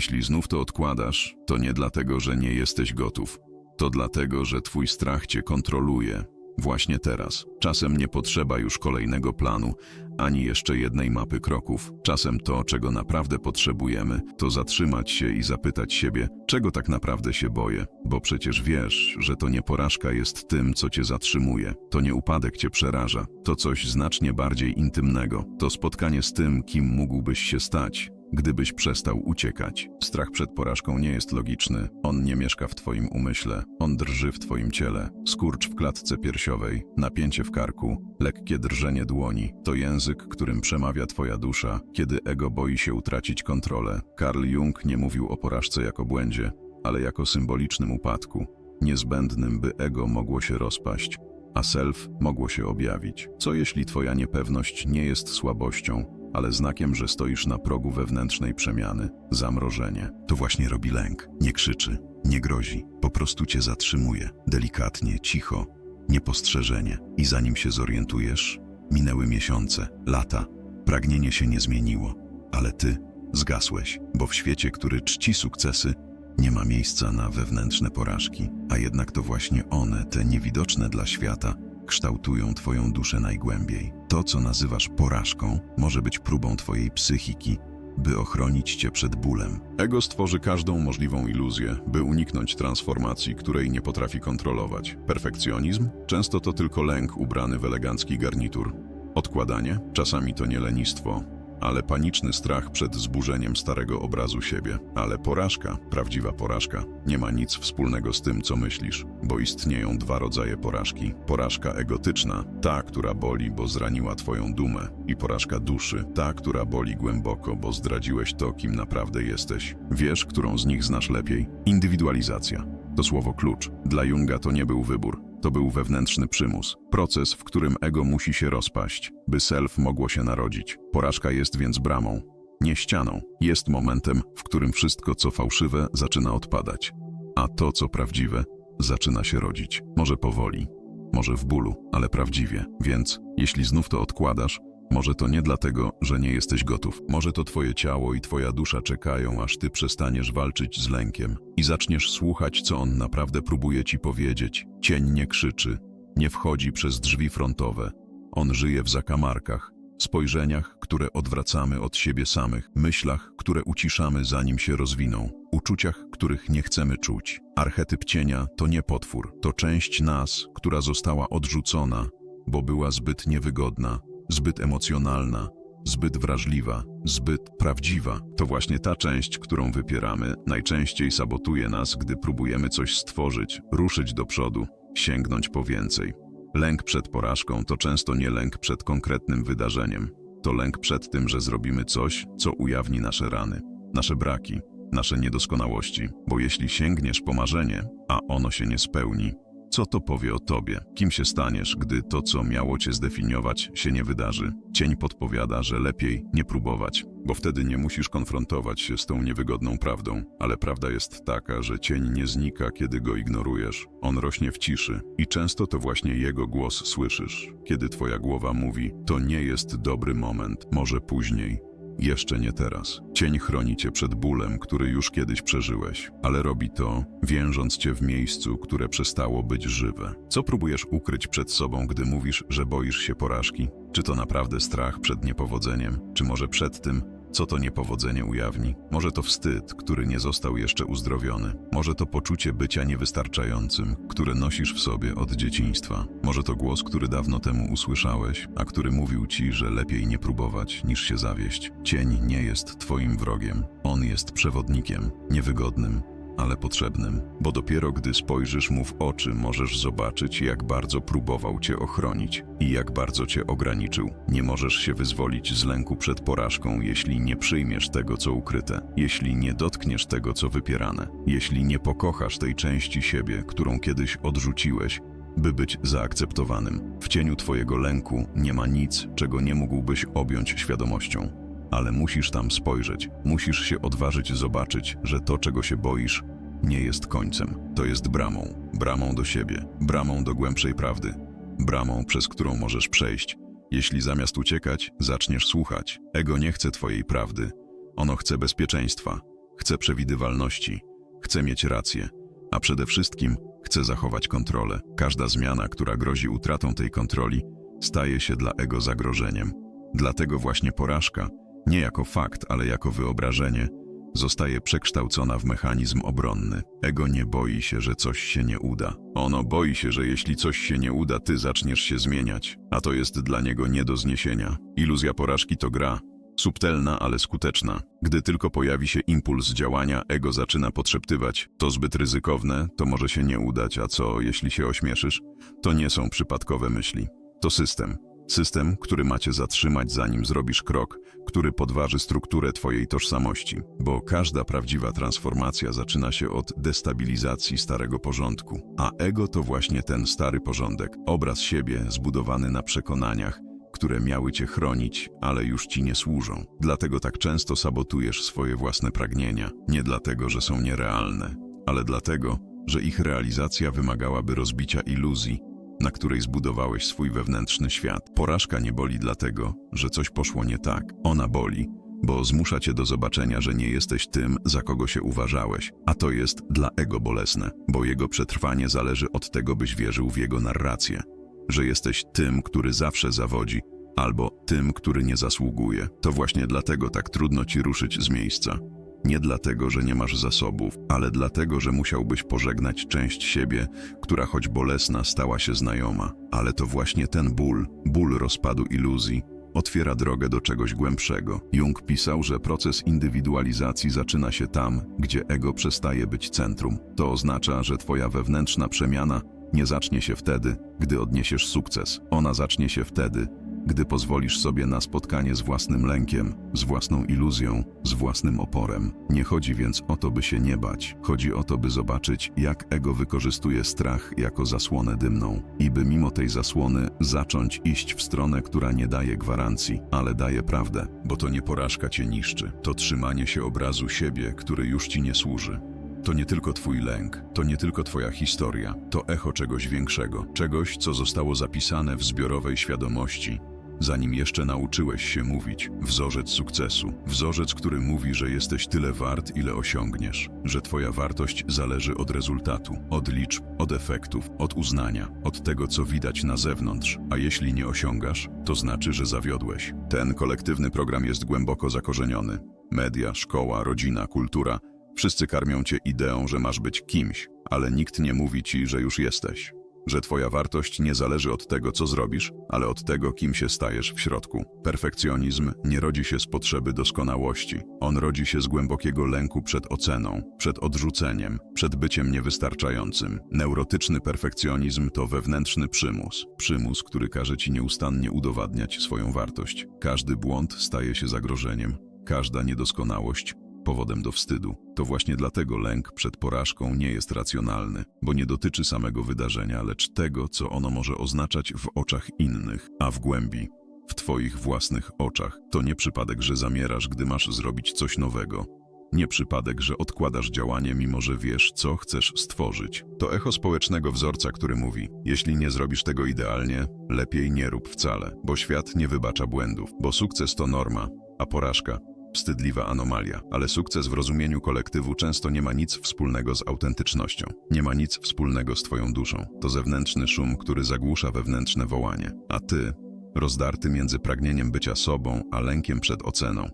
Jeśli znów to odkładasz, to nie dlatego, że nie jesteś gotów. To dlatego, że twój strach cię kontroluje. Właśnie teraz. Czasem nie potrzeba już kolejnego planu, ani jeszcze jednej mapy kroków. Czasem to, czego naprawdę potrzebujemy, to zatrzymać się i zapytać siebie, czego tak naprawdę się boję. Bo przecież wiesz, że to nie porażka jest tym, co cię zatrzymuje. To nie upadek cię przeraża. To coś znacznie bardziej intymnego. To spotkanie z tym, kim mógłbyś się stać. Gdybyś przestał uciekać. Strach przed porażką nie jest logiczny. On nie mieszka w twoim umyśle. On drży w twoim ciele. Skurcz w klatce piersiowej, napięcie w karku, lekkie drżenie dłoni. To język, którym przemawia twoja dusza, kiedy ego boi się utracić kontrolę. Carl Jung nie mówił o porażce jako błędzie, ale jako symbolicznym upadku. Niezbędnym, by ego mogło się rozpaść, a self mogło się objawić. Co jeśli twoja niepewność nie jest słabością, ale znakiem, że stoisz na progu wewnętrznej przemiany, zamrożenie. To właśnie robi lęk. Nie krzyczy, nie grozi, po prostu cię zatrzymuje. Delikatnie, cicho, niepostrzeżenie. I zanim się zorientujesz, minęły miesiące, lata. Pragnienie się nie zmieniło, ale ty zgasłeś, bo w świecie, który czci sukcesy, nie ma miejsca na wewnętrzne porażki, a jednak to właśnie one, te niewidoczne dla świata, kształtują Twoją duszę najgłębiej. To, co nazywasz porażką, może być próbą Twojej psychiki, by ochronić Cię przed bólem. Ego stworzy każdą możliwą iluzję, by uniknąć transformacji, której nie potrafi kontrolować. Perfekcjonizm? Często to tylko lęk ubrany w elegancki garnitur. Odkładanie? Czasami to nie lenistwo, ale paniczny strach przed zburzeniem starego obrazu siebie. Ale porażka, prawdziwa porażka, nie ma nic wspólnego z tym, co myślisz, bo istnieją dwa rodzaje porażki. Porażka egotyczna, ta, która boli, bo zraniła twoją dumę, i porażka duszy, ta, która boli głęboko, bo zdradziłeś to, kim naprawdę jesteś. Wiesz, którą z nich znasz lepiej? Indywidualizacja. To słowo klucz. Dla Junga to nie był wybór. To był wewnętrzny przymus, proces, w którym ego musi się rozpaść, by self mogło się narodzić. Porażka jest więc bramą, nie ścianą. Jest momentem, w którym wszystko, co fałszywe, zaczyna odpadać, a to, co prawdziwe, zaczyna się rodzić. Może powoli, może w bólu, ale prawdziwie. Więc, jeśli znów to odkładasz, może to nie dlatego, że nie jesteś gotów. Może to twoje ciało i twoja dusza czekają, aż ty przestaniesz walczyć z lękiem i zaczniesz słuchać, co on naprawdę próbuje ci powiedzieć. Cień nie krzyczy, nie wchodzi przez drzwi frontowe. On żyje w zakamarkach, spojrzeniach, które odwracamy od siebie samych, myślach, które uciszamy zanim się rozwiną, uczuciach, których nie chcemy czuć. Archetyp cienia to nie potwór, to część nas, która została odrzucona, bo była zbyt niewygodna, zbyt emocjonalna, zbyt wrażliwa, zbyt prawdziwa. To właśnie ta część, którą wypieramy, najczęściej sabotuje nas, gdy próbujemy coś stworzyć, ruszyć do przodu, sięgnąć po więcej. Lęk przed porażką to często nie lęk przed konkretnym wydarzeniem. To lęk przed tym, że zrobimy coś, co ujawni nasze rany, nasze braki, nasze niedoskonałości. Bo jeśli sięgniesz po marzenie, a ono się nie spełni, co to powie o tobie? Kim się staniesz, gdy to, co miało cię zdefiniować, się nie wydarzy? Cień podpowiada, że lepiej nie próbować, bo wtedy nie musisz konfrontować się z tą niewygodną prawdą. Ale prawda jest taka, że cień nie znika, kiedy go ignorujesz. On rośnie w ciszy i często to właśnie jego głos słyszysz. Kiedy twoja głowa mówi, to nie jest dobry moment, może później, jeszcze nie teraz. Cień chroni cię przed bólem, który już kiedyś przeżyłeś, ale robi to, więżąc cię w miejscu, które przestało być żywe. Co próbujesz ukryć przed sobą, gdy mówisz, że boisz się porażki? Czy to naprawdę strach przed niepowodzeniem? Czy może przed tym, co to niepowodzenie ujawni? Może to wstyd, który nie został jeszcze uzdrowiony? Może to poczucie bycia niewystarczającym, które nosisz w sobie od dzieciństwa? Może to głos, który dawno temu usłyszałeś, a który mówił ci, że lepiej nie próbować niż się zawieść? Cień nie jest twoim wrogiem. On jest przewodnikiem, niewygodnym, ale potrzebnym, bo dopiero gdy spojrzysz mu w oczy, możesz zobaczyć, jak bardzo próbował cię ochronić i jak bardzo cię ograniczył. Nie możesz się wyzwolić z lęku przed porażką, jeśli nie przyjmiesz tego, co ukryte, jeśli nie dotkniesz tego, co wypierane, jeśli nie pokochasz tej części siebie, którą kiedyś odrzuciłeś, by być zaakceptowanym. W cieniu twojego lęku nie ma nic, czego nie mógłbyś objąć świadomością ale musisz tam spojrzeć, musisz się odważyć zobaczyć, że to, czego się boisz, nie jest końcem. To jest bramą, bramą do siebie, bramą do głębszej prawdy, bramą, przez którą możesz przejść. Jeśli zamiast uciekać, zaczniesz słuchać. Ego nie chce twojej prawdy, ono chce bezpieczeństwa. chce przewidywalności, chce mieć rację, a przede wszystkim chce zachować kontrolę. Każda zmiana, która grozi utratą tej kontroli, staje się dla ego zagrożeniem. Dlatego właśnie porażka, nie jako fakt, ale jako wyobrażenie, zostaje przekształcona w mechanizm obronny. Ego nie boi się, że coś się nie uda. Ono boi się, że jeśli coś się nie uda, ty zaczniesz się zmieniać, a to jest dla niego nie do zniesienia. Iluzja porażki to gra, subtelna, ale skuteczna. Gdy tylko pojawi się impuls działania, ego zaczyna podszeptywać: To zbyt ryzykowne, to może się nie udać, a co, jeśli się ośmieszysz? To nie są przypadkowe myśli. To system. System, który macie zatrzymać, zanim zrobisz krok, który podważy strukturę Twojej tożsamości, bo każda prawdziwa transformacja zaczyna się od destabilizacji starego porządku. A ego to właśnie ten stary porządek, obraz siebie zbudowany na przekonaniach, które miały cię chronić, ale już ci nie służą. Dlatego tak często sabotujesz swoje własne pragnienia. Nie dlatego, że są nierealne, ale dlatego, że ich realizacja wymagałaby rozbicia iluzji, na której zbudowałeś swój wewnętrzny świat. Porażka nie boli dlatego, że coś poszło nie tak. Ona boli, bo zmusza cię do zobaczenia, że nie jesteś tym, za kogo się uważałeś, a to jest dla ego bolesne, bo jego przetrwanie zależy od tego, byś wierzył w jego narrację, że jesteś tym, który zawsze zawodzi, albo tym, który nie zasługuje. To właśnie dlatego tak trudno ci ruszyć z miejsca. Nie dlatego, że nie masz zasobów, ale dlatego, że musiałbyś pożegnać część siebie, która choć bolesna stała się znajoma. Ale to właśnie ten ból, ból rozpadu iluzji, otwiera drogę do czegoś głębszego. Jung pisał, że proces indywidualizacji zaczyna się tam, gdzie ego przestaje być centrum. To oznacza, że twoja wewnętrzna przemiana nie zacznie się wtedy, gdy odniesiesz sukces. Ona zacznie się wtedy, gdy pozwolisz sobie na spotkanie z własnym lękiem, z własną iluzją, z własnym oporem. Nie chodzi więc o to, by się nie bać. Chodzi o to, by zobaczyć, jak ego wykorzystuje strach jako zasłonę dymną i by mimo tej zasłony zacząć iść w stronę, która nie daje gwarancji, ale daje prawdę, bo to nie porażka cię niszczy, to trzymanie się obrazu siebie, który już ci nie służy. To nie tylko twój lęk, to nie tylko twoja historia, to echo czegoś większego, czegoś, co zostało zapisane w zbiorowej świadomości, zanim jeszcze nauczyłeś się mówić. Wzorzec sukcesu, wzorzec, który mówi, że jesteś tyle wart, ile osiągniesz, że twoja wartość zależy od rezultatu, od liczb, od efektów, od uznania, od tego, co widać na zewnątrz, a jeśli nie osiągasz, to znaczy, że zawiodłeś. Ten kolektywny program jest głęboko zakorzeniony. Media, szkoła, rodzina, kultura Wszyscy karmią cię ideą, że masz być kimś, ale nikt nie mówi ci, że już jesteś. Że twoja wartość nie zależy od tego, co zrobisz, ale od tego, kim się stajesz w środku. Perfekcjonizm nie rodzi się z potrzeby doskonałości. On rodzi się z głębokiego lęku przed oceną, przed odrzuceniem, przed byciem niewystarczającym. Neurotyczny perfekcjonizm to wewnętrzny przymus. Przymus, który każe ci nieustannie udowadniać swoją wartość. Każdy błąd staje się zagrożeniem. Każda niedoskonałość powodem do wstydu. To właśnie dlatego lęk przed porażką nie jest racjonalny, bo nie dotyczy samego wydarzenia, lecz tego, co ono może oznaczać w oczach innych, a w głębi w Twoich własnych oczach. To nie przypadek, że zamierasz, gdy masz zrobić coś nowego. Nie przypadek, że odkładasz działanie, mimo że wiesz, co chcesz stworzyć. To echo społecznego wzorca, który mówi: Jeśli nie zrobisz tego idealnie, lepiej nie rób wcale, bo świat nie wybacza błędów, bo sukces to norma, a porażka Wstydliwa anomalia, ale sukces w rozumieniu kolektywu często nie ma nic wspólnego z autentycznością. Nie ma nic wspólnego z Twoją duszą. To zewnętrzny szum, który zagłusza wewnętrzne wołanie. A Ty, rozdarty między pragnieniem bycia sobą, a lękiem przed oceną,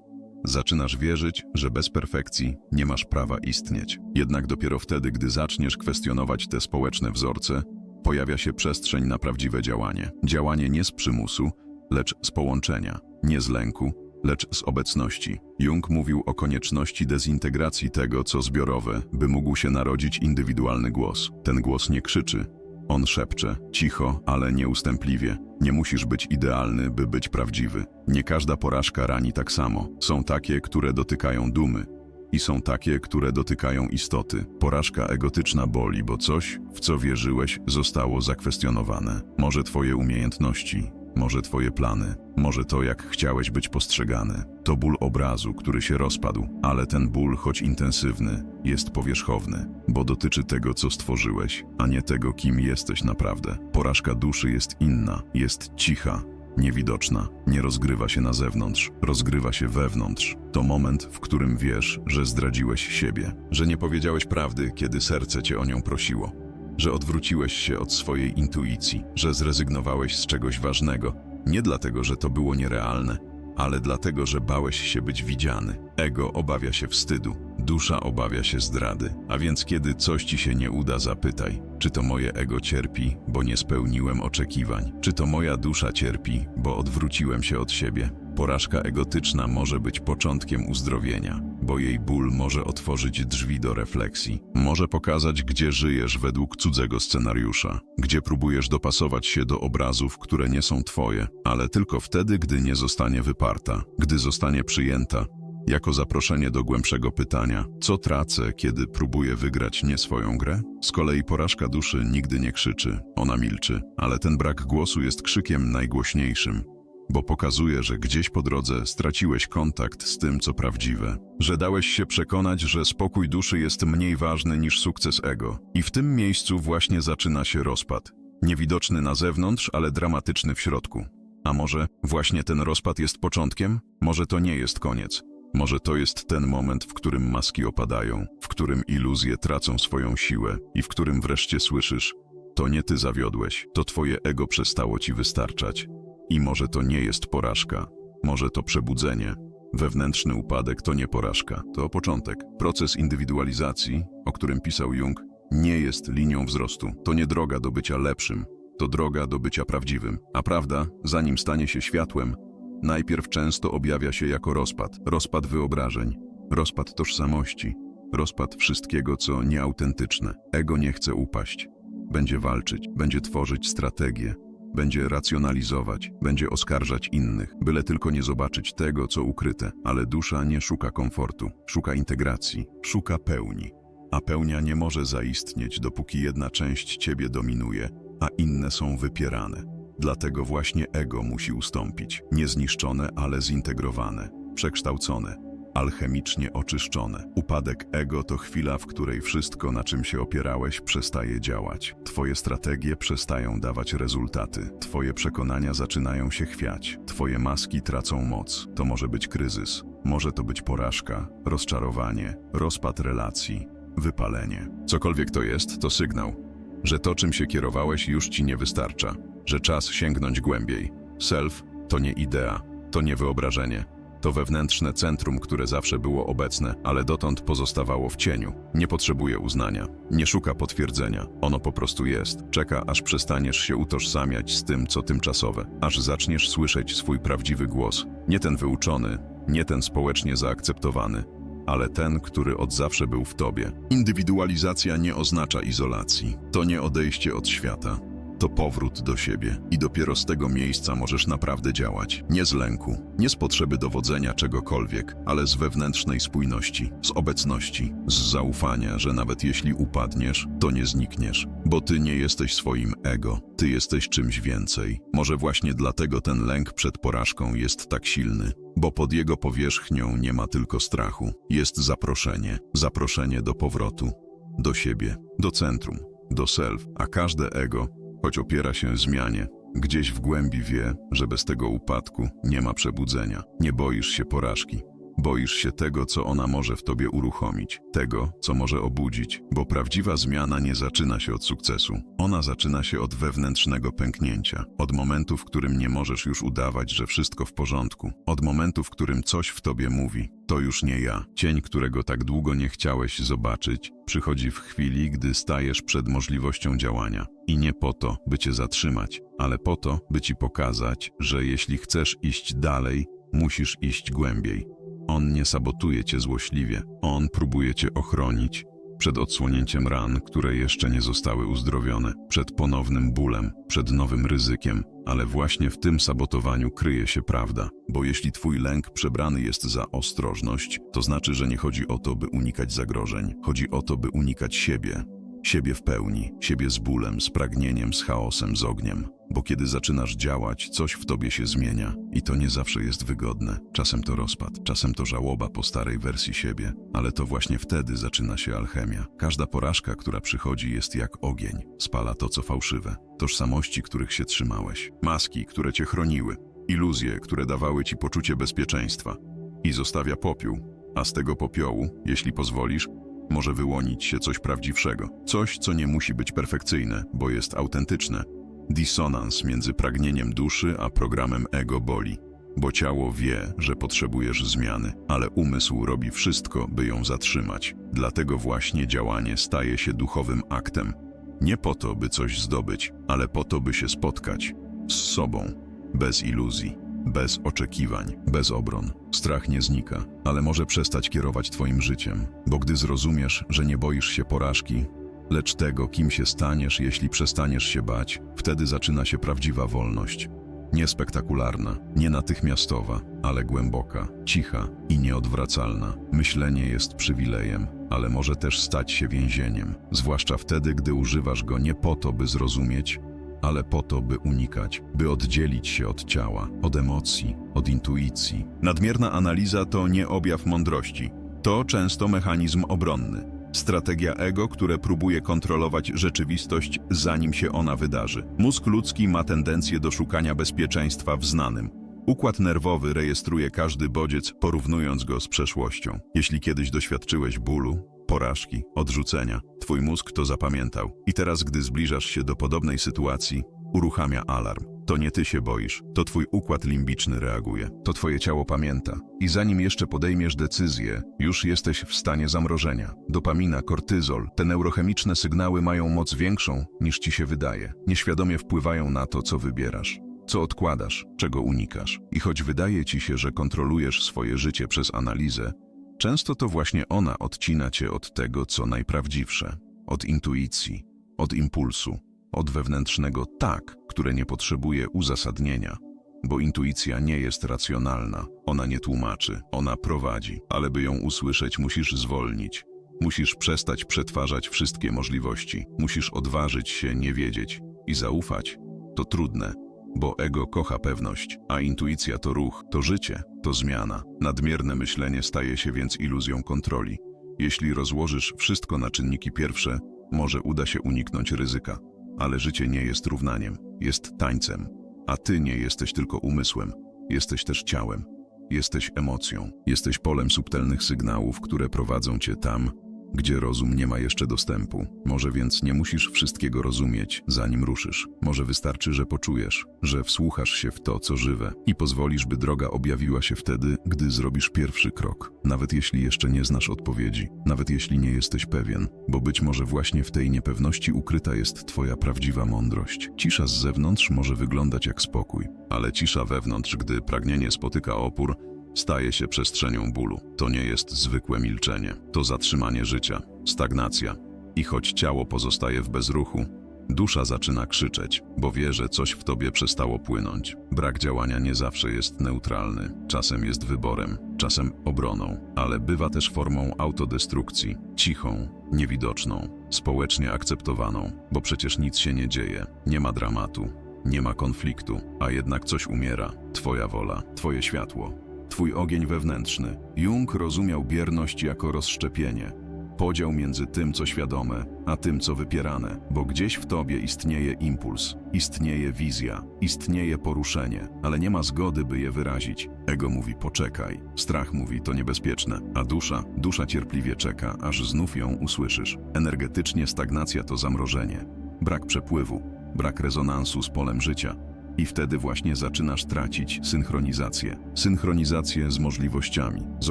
zaczynasz wierzyć, że bez perfekcji nie masz prawa istnieć. Jednak dopiero wtedy, gdy zaczniesz kwestionować te społeczne wzorce, pojawia się przestrzeń na prawdziwe działanie. Działanie nie z przymusu, lecz z połączenia, nie z lęku, lecz z obecności. Jung mówił o konieczności dezintegracji tego, co zbiorowe, by mógł się narodzić indywidualny głos. Ten głos nie krzyczy, on szepcze, cicho, ale nieustępliwie. Nie musisz być idealny, by być prawdziwy. Nie każda porażka rani tak samo. Są takie, które dotykają dumy, i są takie, które dotykają istoty. Porażka egotyczna boli, bo coś, w co wierzyłeś, zostało zakwestionowane. Może twoje umiejętności, może twoje plany, może to, jak chciałeś być postrzegany. To ból obrazu, który się rozpadł, ale ten ból, choć intensywny, jest powierzchowny, bo dotyczy tego, co stworzyłeś, a nie tego, kim jesteś naprawdę. Porażka duszy jest inna, jest cicha, niewidoczna, nie rozgrywa się na zewnątrz, rozgrywa się wewnątrz. To moment, w którym wiesz, że zdradziłeś siebie, że nie powiedziałeś prawdy, kiedy serce cię o nią prosiło, że odwróciłeś się od swojej intuicji, że zrezygnowałeś z czegoś ważnego, nie dlatego, że to było nierealne, ale dlatego, że bałeś się być widziany. Ego obawia się wstydu, dusza obawia się zdrady. A więc kiedy coś ci się nie uda, zapytaj, czy to moje ego cierpi, bo nie spełniłem oczekiwań, czy to moja dusza cierpi, bo odwróciłem się od siebie. Porażka egotyczna może być początkiem uzdrowienia, bo jej ból może otworzyć drzwi do refleksji. Może pokazać, gdzie żyjesz według cudzego scenariusza, gdzie próbujesz dopasować się do obrazów, które nie są twoje, ale tylko wtedy, gdy nie zostanie wyparta, gdy zostanie przyjęta, jako zaproszenie do głębszego pytania, co tracę, kiedy próbuję wygrać nie swoją grę? Z kolei porażka duszy nigdy nie krzyczy, ona milczy, ale ten brak głosu jest krzykiem najgłośniejszym, bo pokazuje, że gdzieś po drodze straciłeś kontakt z tym, co prawdziwe, że dałeś się przekonać, że spokój duszy jest mniej ważny niż sukces ego. I w tym miejscu właśnie zaczyna się rozpad. Niewidoczny na zewnątrz, ale dramatyczny w środku. A może właśnie ten rozpad jest początkiem? Może to nie jest koniec? Może to jest ten moment, w którym maski opadają, w którym iluzje tracą swoją siłę i w którym wreszcie słyszysz: To nie ty zawiodłeś, to twoje ego przestało ci wystarczać. I może to nie jest porażka, może to przebudzenie. Wewnętrzny upadek to nie porażka, to początek. Proces indywidualizacji, o którym pisał Jung, nie jest linią wzrostu. To nie droga do bycia lepszym, to droga do bycia prawdziwym. A prawda, zanim stanie się światłem, najpierw często objawia się jako rozpad. Rozpad wyobrażeń, rozpad tożsamości, rozpad wszystkiego, co nieautentyczne. Ego nie chce upaść. Będzie walczyć, będzie tworzyć strategie, będzie racjonalizować, będzie oskarżać innych, byle tylko nie zobaczyć tego, co ukryte. Ale dusza nie szuka komfortu, szuka integracji, szuka pełni. A pełnia nie może zaistnieć, dopóki jedna część ciebie dominuje, a inne są wypierane. Dlatego właśnie ego musi ustąpić. Nie zniszczone, ale zintegrowane, przekształcone, alchemicznie oczyszczone. Upadek ego to chwila, w której wszystko, na czym się opierałeś, przestaje działać. Twoje strategie przestają dawać rezultaty. Twoje przekonania zaczynają się chwiać. Twoje maski tracą moc. To może być kryzys. Może to być porażka, rozczarowanie, rozpad relacji, wypalenie. Cokolwiek to jest, to sygnał, że to, czym się kierowałeś, już ci nie wystarcza, że czas sięgnąć głębiej. Self to nie idea, to nie wyobrażenie. To wewnętrzne centrum, które zawsze było obecne, ale dotąd pozostawało w cieniu. Nie potrzebuje uznania, nie szuka potwierdzenia. Ono po prostu jest. Czeka, aż przestaniesz się utożsamiać z tym, co tymczasowe, aż zaczniesz słyszeć swój prawdziwy głos. Nie ten wyuczony, nie ten społecznie zaakceptowany, ale ten, który od zawsze był w tobie. Indywidualizacja nie oznacza izolacji. To nie odejście od świata. To powrót do siebie i dopiero z tego miejsca możesz naprawdę działać. Nie z lęku, nie z potrzeby dowodzenia czegokolwiek, ale z wewnętrznej spójności, z obecności, z zaufania, że nawet jeśli upadniesz, to nie znikniesz, bo ty nie jesteś swoim ego, ty jesteś czymś więcej. Może właśnie dlatego ten lęk przed porażką jest tak silny, bo pod jego powierzchnią nie ma tylko strachu, jest zaproszenie, zaproszenie do powrotu, do siebie, do centrum, do self, a każde ego choć opiera się zmianie, gdzieś w głębi wie, że bez tego upadku nie ma przebudzenia. Nie boisz się porażki. Boisz się tego, co ona może w tobie uruchomić, tego, co może obudzić, bo prawdziwa zmiana nie zaczyna się od sukcesu. Ona zaczyna się od wewnętrznego pęknięcia, od momentu, w którym nie możesz już udawać, że wszystko w porządku, od momentu, w którym coś w tobie mówi: To już nie ja. Cień, którego tak długo nie chciałeś zobaczyć, przychodzi w chwili, gdy stajesz przed możliwością działania. I nie po to, by cię zatrzymać, ale po to, by ci pokazać, że jeśli chcesz iść dalej, musisz iść głębiej. On nie sabotuje cię złośliwie. On próbuje cię ochronić przed odsłonięciem ran, które jeszcze nie zostały uzdrowione, przed ponownym bólem, przed nowym ryzykiem, ale właśnie w tym sabotowaniu kryje się prawda. Bo jeśli twój lęk przebrany jest za ostrożność, to znaczy, że nie chodzi o to, by unikać zagrożeń, chodzi o to, by unikać siebie. Siebie w pełni, siebie z bólem, z pragnieniem, z chaosem, z ogniem. Bo kiedy zaczynasz działać, coś w tobie się zmienia. I to nie zawsze jest wygodne. Czasem to rozpad, czasem to żałoba po starej wersji siebie, ale to właśnie wtedy zaczyna się alchemia. Każda porażka, która przychodzi, jest jak ogień. Spala to, co fałszywe. Tożsamości, których się trzymałeś. Maski, które cię chroniły. Iluzje, które dawały ci poczucie bezpieczeństwa. I zostawia popiół. A z tego popiołu, jeśli pozwolisz, może wyłonić się coś prawdziwszego. Coś, co nie musi być perfekcyjne, bo jest autentyczne. Dissonans między pragnieniem duszy a programem ego boli. Bo ciało wie, że potrzebujesz zmiany, ale umysł robi wszystko, by ją zatrzymać. Dlatego właśnie działanie staje się duchowym aktem. Nie po to, by coś zdobyć, ale po to, by się spotkać z sobą, bez iluzji, bez oczekiwań, bez obron. Strach nie znika, ale może przestać kierować Twoim życiem, bo gdy zrozumiesz, że nie boisz się porażki, lecz tego, kim się staniesz, jeśli przestaniesz się bać, wtedy zaczyna się prawdziwa wolność. Niespektakularna, nie natychmiastowa, ale głęboka, cicha i nieodwracalna. Myślenie jest przywilejem, ale może też stać się więzieniem, zwłaszcza wtedy, gdy używasz go nie po to, by zrozumieć, ale po to, by unikać, by oddzielić się od ciała, od emocji, od intuicji. Nadmierna analiza to nie objaw mądrości, to często mechanizm obronny. Strategia ego, które próbuje kontrolować rzeczywistość, zanim się ona wydarzy. Mózg ludzki ma tendencję do szukania bezpieczeństwa w znanym. Układ nerwowy rejestruje każdy bodziec, porównując go z przeszłością. Jeśli kiedyś doświadczyłeś bólu, porażki, odrzucenia, twój mózg to zapamiętał. I teraz, gdy zbliżasz się do podobnej sytuacji, uruchamia alarm. To nie ty się boisz, to twój układ limbiczny reaguje. To twoje ciało pamięta. I zanim jeszcze podejmiesz decyzję, już jesteś w stanie zamrożenia. Dopamina, kortyzol, te neurochemiczne sygnały mają moc większą niż ci się wydaje. Nieświadomie wpływają na to, co wybierasz. Co odkładasz, czego unikasz. I choć wydaje ci się, że kontrolujesz swoje życie przez analizę, często to właśnie ona odcina cię od tego, co najprawdziwsze. Od intuicji, od impulsu, od wewnętrznego tak, które nie potrzebuje uzasadnienia. Bo intuicja nie jest racjonalna, ona nie tłumaczy, ona prowadzi, ale by ją usłyszeć, musisz zwolnić. Musisz przestać przetwarzać wszystkie możliwości, musisz odważyć się nie wiedzieć i zaufać. To trudne, bo ego kocha pewność, a intuicja to ruch, to życie, to zmiana. Nadmierne myślenie staje się więc iluzją kontroli. Jeśli rozłożysz wszystko na czynniki pierwsze, może uda się uniknąć ryzyka. Ale życie nie jest równaniem, jest tańcem. A ty nie jesteś tylko umysłem, jesteś też ciałem. Jesteś emocją, jesteś polem subtelnych sygnałów, które prowadzą cię tam, gdzie rozum nie ma jeszcze dostępu. Może więc nie musisz wszystkiego rozumieć, zanim ruszysz. Może wystarczy, że poczujesz, że wsłuchasz się w to, co żywe i pozwolisz, by droga objawiła się wtedy, gdy zrobisz pierwszy krok. Nawet jeśli jeszcze nie znasz odpowiedzi, nawet jeśli nie jesteś pewien, bo być może właśnie w tej niepewności ukryta jest twoja prawdziwa mądrość. Cisza z zewnątrz może wyglądać jak spokój, ale cisza wewnątrz, gdy pragnienie spotyka opór, staje się przestrzenią bólu. To nie jest zwykłe milczenie, to zatrzymanie życia, stagnacja. I choć ciało pozostaje w bezruchu, dusza zaczyna krzyczeć, bo wie, że coś w tobie przestało płynąć. Brak działania nie zawsze jest neutralny, czasem jest wyborem, czasem obroną, ale bywa też formą autodestrukcji, cichą, niewidoczną, społecznie akceptowaną, bo przecież nic się nie dzieje, nie ma dramatu, nie ma konfliktu, a jednak coś umiera. Twoja wola, twoje światło, Twój ogień wewnętrzny. Jung rozumiał bierność jako rozszczepienie. Podział między tym, co świadome, a tym, co wypierane, bo gdzieś w tobie istnieje impuls, istnieje wizja, istnieje poruszenie, ale nie ma zgody, by je wyrazić. Ego mówi poczekaj, strach mówi to niebezpieczne, a dusza, dusza cierpliwie czeka, aż znów ją usłyszysz. Energetycznie stagnacja to zamrożenie, brak przepływu, brak rezonansu z polem życia, i wtedy właśnie zaczynasz tracić synchronizację. Synchronizację z możliwościami, z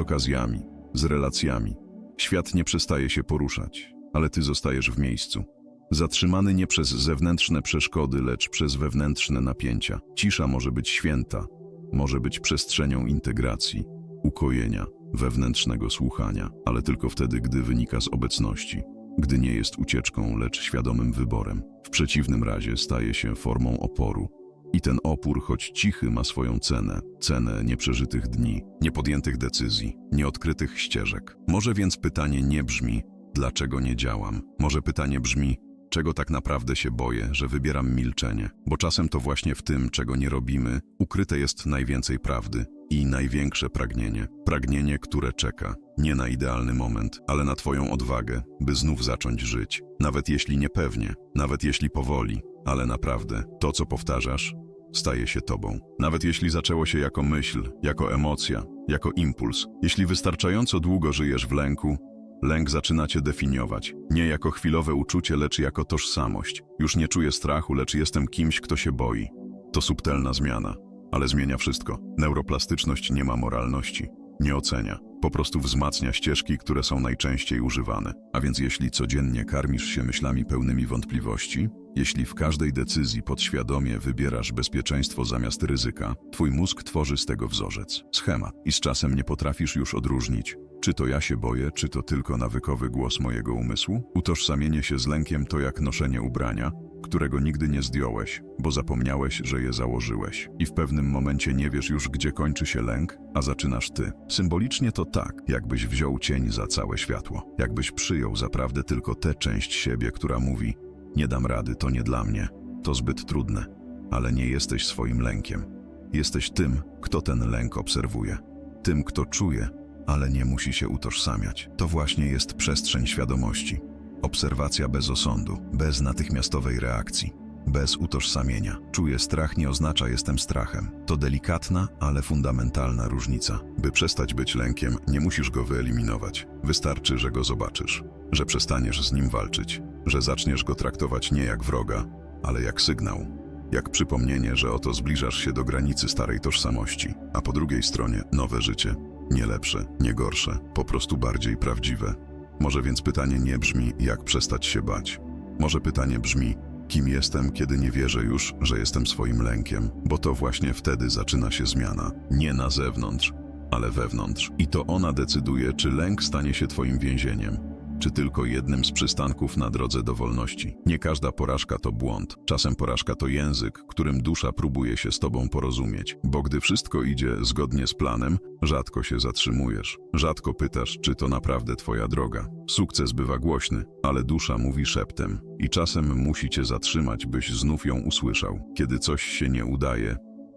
okazjami, z relacjami. Świat nie przestaje się poruszać, ale ty zostajesz w miejscu. Zatrzymany nie przez zewnętrzne przeszkody, lecz przez wewnętrzne napięcia. Cisza może być święta, może być przestrzenią integracji, ukojenia, wewnętrznego słuchania, ale tylko wtedy, gdy wynika z obecności, gdy nie jest ucieczką, lecz świadomym wyborem. W przeciwnym razie staje się formą oporu, i ten opór, choć cichy, ma swoją cenę. Cenę nieprzeżytych dni, niepodjętych decyzji, nieodkrytych ścieżek. Może więc pytanie nie brzmi, dlaczego nie działam. Może pytanie brzmi, czego tak naprawdę się boję, że wybieram milczenie, bo czasem to właśnie w tym, czego nie robimy, ukryte jest najwięcej prawdy i największe pragnienie. Pragnienie, które czeka, nie na idealny moment, ale na Twoją odwagę, by znów zacząć żyć. Nawet jeśli niepewnie, nawet jeśli powoli, ale naprawdę, to co powtarzasz, staje się Tobą. Nawet jeśli zaczęło się jako myśl, jako emocja, jako impuls, jeśli wystarczająco długo żyjesz w lęku, Lęk zaczyna cię definiować. Nie jako chwilowe uczucie, lecz jako tożsamość. Już nie czuję strachu, lecz jestem kimś, kto się boi. To subtelna zmiana, ale zmienia wszystko. Neuroplastyczność nie ma moralności, nie ocenia. Po prostu wzmacnia ścieżki, które są najczęściej używane. A więc jeśli codziennie karmisz się myślami pełnymi wątpliwości, jeśli w każdej decyzji podświadomie wybierasz bezpieczeństwo zamiast ryzyka, twój mózg tworzy z tego wzorzec, schemat i z czasem nie potrafisz już odróżnić, czy to ja się boję, czy to tylko nawykowy głos mojego umysłu? Utożsamienie się z lękiem to jak noszenie ubrania, którego nigdy nie zdjąłeś, bo zapomniałeś, że je założyłeś. I w pewnym momencie nie wiesz już, gdzie kończy się lęk, a zaczynasz ty. Symbolicznie to tak, jakbyś wziął cień za całe światło. Jakbyś przyjął zaprawdę tylko tę część siebie, która mówi nie dam rady, to nie dla mnie, to zbyt trudne. Ale nie jesteś swoim lękiem. Jesteś tym, kto ten lęk obserwuje. Tym, kto czuje, ale nie musi się utożsamiać. To właśnie jest przestrzeń świadomości. Obserwacja bez osądu, bez natychmiastowej reakcji, bez utożsamienia. Czuję strach nie oznacza jestem strachem. To delikatna, ale fundamentalna różnica. By przestać być lękiem, nie musisz go wyeliminować. Wystarczy, że go zobaczysz, że przestaniesz z nim walczyć, że zaczniesz go traktować nie jak wroga, ale jak sygnał. Jak przypomnienie, że oto zbliżasz się do granicy starej tożsamości, a po drugiej stronie nowe życie, nie lepsze, nie gorsze, po prostu bardziej prawdziwe. Może więc pytanie nie brzmi, jak przestać się bać. Może pytanie brzmi, kim jestem, kiedy nie wierzę już, że jestem swoim lękiem, bo to właśnie wtedy zaczyna się zmiana. Nie na zewnątrz, ale wewnątrz. I to ona decyduje, czy lęk stanie się twoim więzieniem, czy tylko jednym z przystanków na drodze do wolności. Nie każda porażka to błąd. Czasem porażka to język, którym dusza próbuje się z tobą porozumieć. Bo gdy wszystko idzie zgodnie z planem, rzadko się zatrzymujesz. Rzadko pytasz, czy to naprawdę twoja droga. Sukces bywa głośny, ale dusza mówi szeptem. I czasem musi cię zatrzymać, byś znów ją usłyszał. Kiedy coś się nie udaje,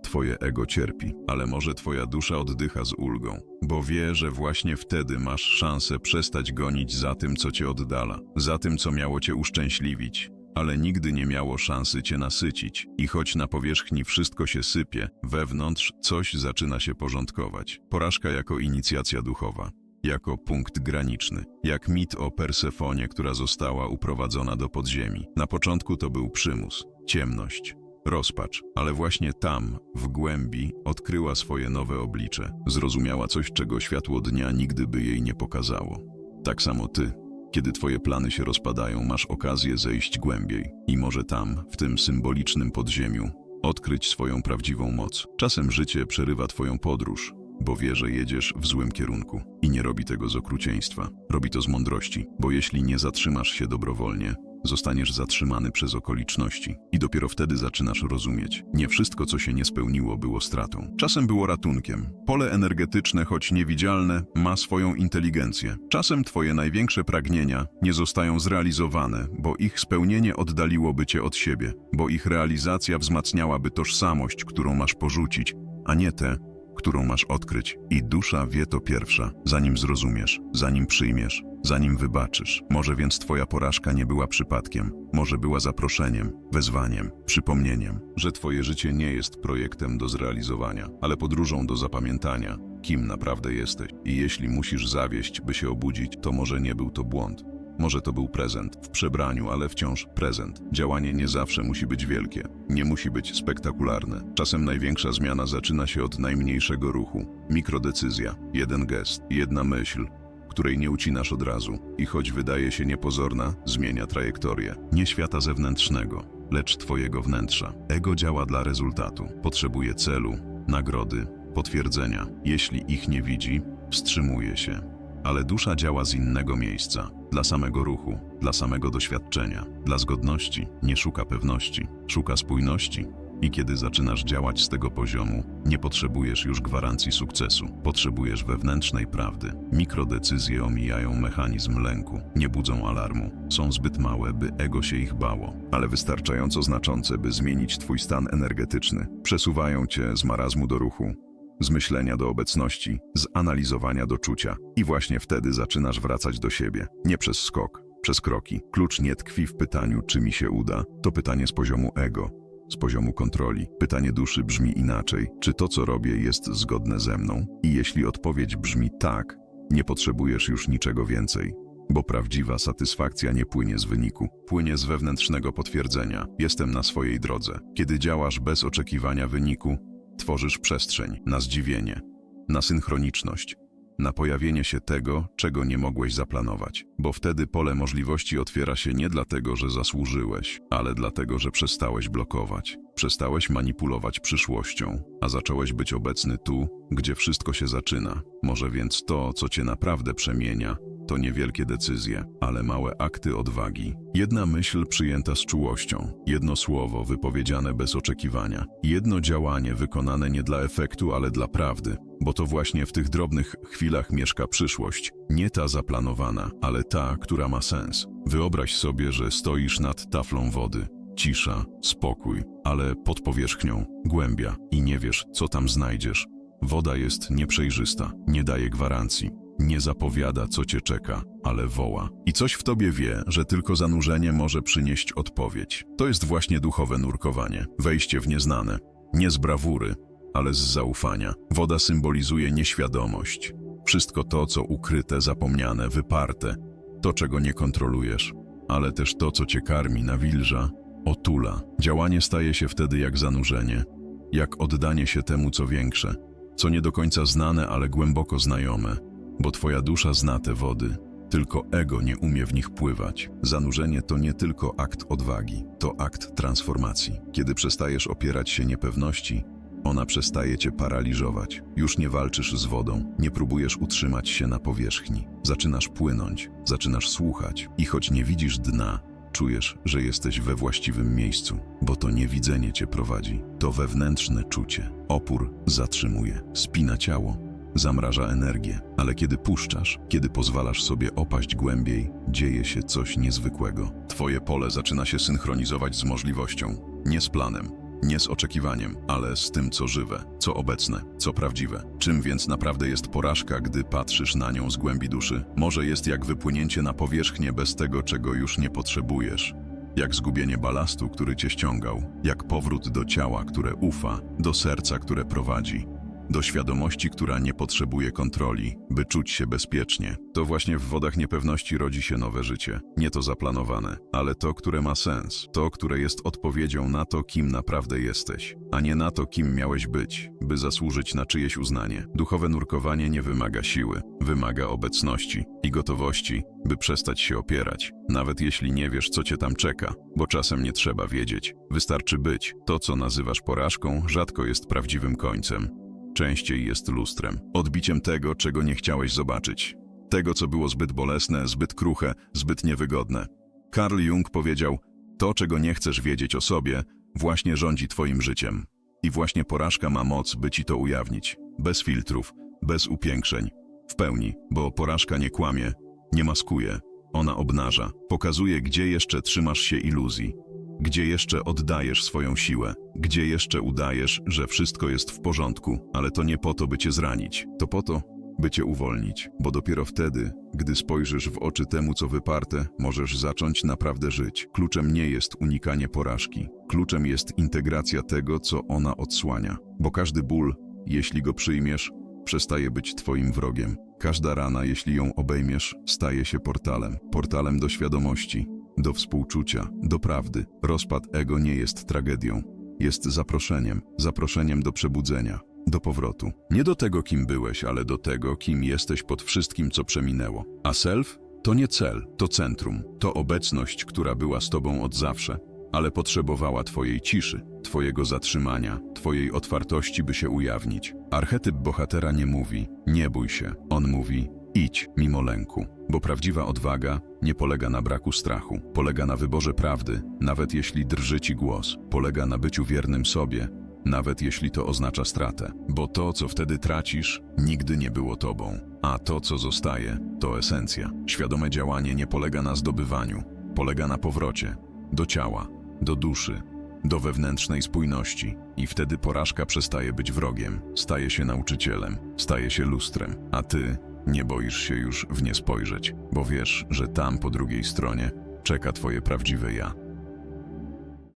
Twoje ego cierpi, ale może twoja dusza oddycha z ulgą, bo wie, że właśnie wtedy masz szansę przestać gonić za tym, co cię oddala, za tym, co miało cię uszczęśliwić, ale nigdy nie miało szansy cię nasycić. I choć na powierzchni wszystko się sypie, wewnątrz coś zaczyna się porządkować. Porażka jako inicjacja duchowa. Jako punkt graniczny, jak mit o Persefonie, która została uprowadzona do podziemi. Na początku to był przymus, ciemność, rozpacz, ale właśnie tam, w głębi, odkryła swoje nowe oblicze. Zrozumiała coś, czego światło dnia nigdy by jej nie pokazało. Tak samo ty. Kiedy twoje plany się rozpadają, masz okazję zejść głębiej i może tam, w tym symbolicznym podziemiu, odkryć swoją prawdziwą moc. Czasem życie przerywa twoją podróż, bo wie, że jedziesz w złym kierunku i nie robi tego z okrucieństwa. Robi to z mądrości, bo jeśli nie zatrzymasz się dobrowolnie, Zostaniesz zatrzymany przez okoliczności i dopiero wtedy zaczynasz rozumieć. Nie wszystko, co się nie spełniło, było stratą. Czasem było ratunkiem. Pole energetyczne, choć niewidzialne, ma swoją inteligencję. Czasem twoje największe pragnienia nie zostają zrealizowane, bo ich spełnienie oddaliłoby cię od siebie, bo ich realizacja wzmacniałaby tożsamość, którą masz porzucić, a nie tę, którą masz odkryć. I dusza wie to pierwsza, zanim zrozumiesz, zanim przyjmiesz, zanim wybaczysz. Może więc twoja porażka nie była przypadkiem, może była zaproszeniem, wezwaniem, przypomnieniem, że twoje życie nie jest projektem do zrealizowania, ale podróżą do zapamiętania, kim naprawdę jesteś. I jeśli musisz zawieść, by się obudzić, to może nie był to błąd. Może to był prezent, w przebraniu, ale wciąż prezent. Działanie nie zawsze musi być wielkie, nie musi być spektakularne. Czasem największa zmiana zaczyna się od najmniejszego ruchu. Mikrodecyzja, jeden gest, jedna myśl, której nie ucinasz od razu i choć wydaje się niepozorna, zmienia trajektorię. Nie świata zewnętrznego, lecz twojego wnętrza. Ego działa dla rezultatu, potrzebuje celu, nagrody, potwierdzenia. Jeśli ich nie widzi, wstrzymuje się. Ale dusza działa z innego miejsca, dla samego ruchu, dla samego doświadczenia, dla zgodności, nie szuka pewności, szuka spójności, I kiedy zaczynasz działać z tego poziomu, nie potrzebujesz już gwarancji sukcesu. Potrzebujesz wewnętrznej prawdy. Mikrodecyzje omijają mechanizm lęku, nie budzą alarmu. Są zbyt małe, by ego się ich bało, ale wystarczająco znaczące, by zmienić twój stan energetyczny. Przesuwają cię z marazmu do ruchu, z myślenia do obecności, z analizowania do czucia. I właśnie wtedy zaczynasz wracać do siebie. Nie przez skok, przez kroki. Klucz nie tkwi w pytaniu, czy mi się uda. To pytanie z poziomu ego, z poziomu kontroli. Pytanie duszy brzmi inaczej. Czy to, co robię, jest zgodne ze mną? I jeśli odpowiedź brzmi tak, nie potrzebujesz już niczego więcej. Bo prawdziwa satysfakcja nie płynie z wyniku, płynie z wewnętrznego potwierdzenia. Jestem na swojej drodze. Kiedy działasz bez oczekiwania wyniku, tworzysz przestrzeń na zdziwienie, na synchroniczność, na pojawienie się tego, czego nie mogłeś zaplanować. Bo wtedy pole możliwości otwiera się nie dlatego, że zasłużyłeś, ale dlatego, że przestałeś blokować. Przestałeś manipulować przyszłością, a zacząłeś być obecny tu, gdzie wszystko się zaczyna. Może więc to, co cię naprawdę przemienia, to niewielkie decyzje, ale małe akty odwagi. Jedna myśl przyjęta z czułością, jedno słowo wypowiedziane bez oczekiwania, jedno działanie wykonane nie dla efektu, ale dla prawdy, bo to właśnie w tych drobnych chwilach mieszka przyszłość, nie ta zaplanowana, ale ta, która ma sens. Wyobraź sobie, że stoisz nad taflą wody. Cisza, spokój, ale pod powierzchnią głębia i nie wiesz, co tam znajdziesz. Woda jest nieprzejrzysta, nie daje gwarancji, nie zapowiada, co cię czeka, ale woła. I coś w tobie wie, że tylko zanurzenie może przynieść odpowiedź. To jest właśnie duchowe nurkowanie, wejście w nieznane. Nie z brawury, ale z zaufania. Woda symbolizuje nieświadomość. Wszystko to, co ukryte, zapomniane, wyparte. To, czego nie kontrolujesz. Ale też to, co cię karmi, nawilża, otula. Działanie staje się wtedy jak zanurzenie, jak oddanie się temu, co większe, co nie do końca znane, ale głęboko znajome bo twoja dusza zna te wody, tylko ego nie umie w nich pływać. Zanurzenie to nie tylko akt odwagi, to akt transformacji. Kiedy przestajesz opierać się niepewności, ona przestaje cię paraliżować. Już nie walczysz z wodą, nie próbujesz utrzymać się na powierzchni. Zaczynasz płynąć, zaczynasz słuchać i choć nie widzisz dna, czujesz, że jesteś we właściwym miejscu, bo to niewidzenie cię prowadzi. To wewnętrzne czucie. Opór zatrzymuje, spina ciało, zamraża energię, ale kiedy puszczasz, kiedy pozwalasz sobie opaść głębiej, dzieje się coś niezwykłego. Twoje pole zaczyna się synchronizować z możliwością, nie z planem, nie z oczekiwaniem, ale z tym, co żywe, co obecne, co prawdziwe. Czym więc naprawdę jest porażka, gdy patrzysz na nią z głębi duszy? Może jest jak wypłynięcie na powierzchnię bez tego, czego już nie potrzebujesz. Jak zgubienie balastu, który cię ściągał, jak powrót do ciała, które ufa, do serca, które prowadzi do świadomości, która nie potrzebuje kontroli, by czuć się bezpiecznie. To właśnie w wodach niepewności rodzi się nowe życie. Nie to zaplanowane, ale to, które ma sens. To, które jest odpowiedzią na to, kim naprawdę jesteś, a nie na to, kim miałeś być, by zasłużyć na czyjeś uznanie. Duchowe nurkowanie nie wymaga siły, wymaga obecności i gotowości, by przestać się opierać, nawet jeśli nie wiesz, co cię tam czeka, bo czasem nie trzeba wiedzieć. Wystarczy być. To, co nazywasz porażką, rzadko jest prawdziwym końcem częściej jest lustrem, odbiciem tego, czego nie chciałeś zobaczyć, tego, co było zbyt bolesne, zbyt kruche, zbyt niewygodne. Carl Jung powiedział: To, czego nie chcesz wiedzieć o sobie, właśnie rządzi Twoim życiem. I właśnie porażka ma moc, by ci to ujawnić. Bez filtrów, bez upiększeń. W pełni, bo porażka nie kłamie, nie maskuje. Ona obnaża, pokazuje, gdzie jeszcze trzymasz się iluzji, gdzie jeszcze oddajesz swoją siłę, gdzie jeszcze udajesz, że wszystko jest w porządku, ale to nie po to, by cię zranić, to po to, by cię uwolnić, bo dopiero wtedy, gdy spojrzysz w oczy temu, co wyparte, możesz zacząć naprawdę żyć. Kluczem nie jest unikanie porażki, kluczem jest integracja tego, co ona odsłania, bo każdy ból, jeśli go przyjmiesz, przestaje być twoim wrogiem. Każda rana, jeśli ją obejmiesz, staje się portalem, portalem do świadomości, do współczucia, do prawdy. Rozpad ego nie jest tragedią. Jest zaproszeniem, zaproszeniem do przebudzenia, do powrotu. Nie do tego, kim byłeś, ale do tego, kim jesteś pod wszystkim, co przeminęło. A self to nie cel, to centrum, to obecność, która była z tobą od zawsze, ale potrzebowała twojej ciszy, twojego zatrzymania, twojej otwartości, by się ujawnić. Archetyp bohatera nie mówi, nie bój się. On mówi, Idź mimo lęku, bo prawdziwa odwaga nie polega na braku strachu, polega na wyborze prawdy, nawet jeśli drży ci głos, polega na byciu wiernym sobie, nawet jeśli to oznacza stratę, bo to, co wtedy tracisz, nigdy nie było tobą, a to, co zostaje, to esencja. Świadome działanie nie polega na zdobywaniu, polega na powrocie do ciała, do duszy, do wewnętrznej spójności i wtedy porażka przestaje być wrogiem, staje się nauczycielem, staje się lustrem, a ty nie boisz się już w nie spojrzeć, bo wiesz, że tam po drugiej stronie czeka twoje prawdziwe ja.